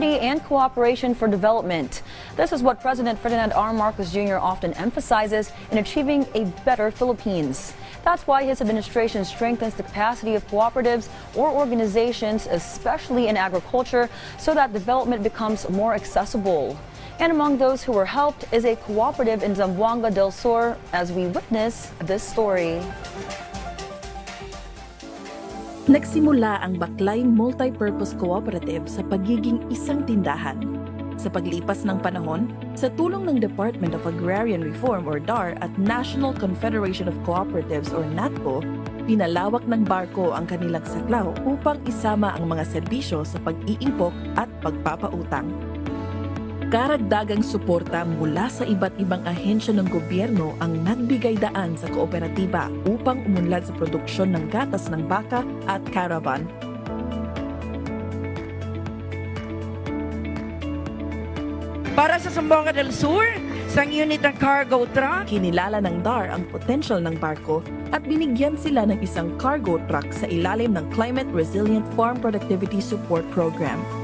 unity and cooperation for development. This is what President Ferdinand R. Marcos Jr. often emphasizes in achieving a better Philippines. That's why his administration strengthens the capacity of cooperatives or organizations, especially in agriculture, so that development becomes more accessible. And among those who were helped is a cooperative in Zamboanga del Sur as we witness this story. Nagsimula ang Baklay Multipurpose Cooperative sa pagiging isang tindahan. Sa paglipas ng panahon, sa tulong ng Department of Agrarian Reform or DAR at National Confederation of Cooperatives or NATCO, pinalawak ng barko ang kanilang saklaw upang isama ang mga serbisyo sa pag-iimpok at pagpapautang. Karagdagang suporta mula sa iba't ibang ahensya ng gobyerno ang nagbigay daan sa kooperatiba upang umunlad sa produksyon ng gatas ng baka at caravan. Para sa Zamboanga del Sur, isang unit ng cargo truck, Kinilala ng DAR ang potential ng barko at binigyan sila ng isang cargo truck sa ilalim ng Climate Resilient Farm Productivity Support Program.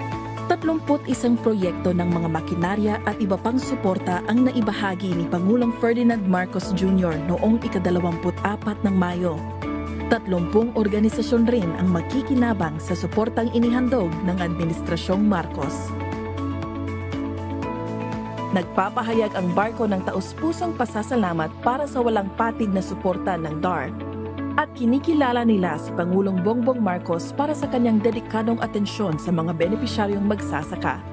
31 proyekto ng mga makinarya at iba pang suporta ang naibahagi ni Pangulong Ferdinand Marcos Jr. noong ikadalawamput-apat ng Mayo. 30 organisasyon rin ang makikinabang sa suportang inihandog ng Administrasyong Marcos. Nagpapahayag ang barko ng taus-pusong pasasalamat para sa walang patid na suporta ng DAR at kinikilala nila si Pangulong Bongbong Marcos para sa kanyang dedikadong atensyon sa mga benepisyaryong magsasaka.